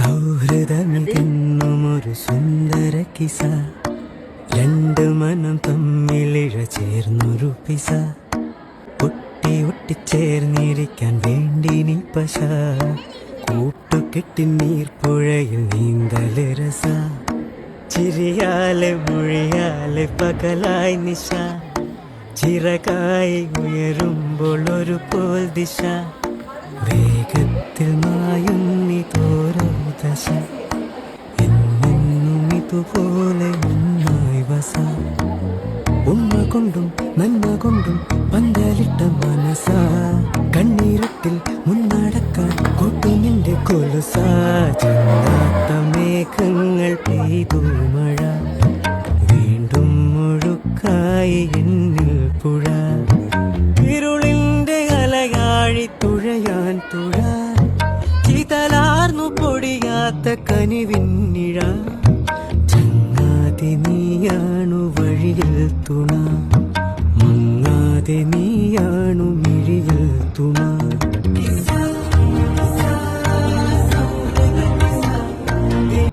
സൗഹൃദമിതെന്നും ഒരു സുന്ദര കിസ. രണ്ട് മനം തമ്മിലിഴ ചേർന്നൊരു പിസ. ഒട്ടി ഒട്ടിച്ചേർന്നിരിക്കാൻ വേണ്ടി നീ പശ. കൂട്ടുകെട്ടി നീർപ്പുഴയിൽ നീന്തൽ രസ. ചിരിയാലെ മൊഴിയാലെ പകലായി നിശ. ചിറകായി ഉയരുമ്പോൾ ഒരു പോൽ ദിശ. വേഗത്തിൽ മായുന്നി ദശ എന്നെന്നും ഇതുപോലെ ഒന്നായി വസ. ഉമ്മ കൊണ്ടും നന്മ കൊണ്ടും പന്തലിട്ട മനസ. കണ്ണീരത്തിൽ മുന്നടക്കാൻ കൂട്ടുനിന്റെ കൊലുസ. ചിന്താത്ത മേഘങ്ങൾ പെയ്തു മഴ. വീണ്ടും മുഴുക്കായി എന്നിൽ പുഴ. ഇരുളിന്റെ അലയാഴി തുഴയാൻ തുഴ. ചിതലാർന്നു പൊടിയാത്ത കനിവിന്നിഴ. ചങ്ങാതി നീയാണു വഴിയിൽ തുണ.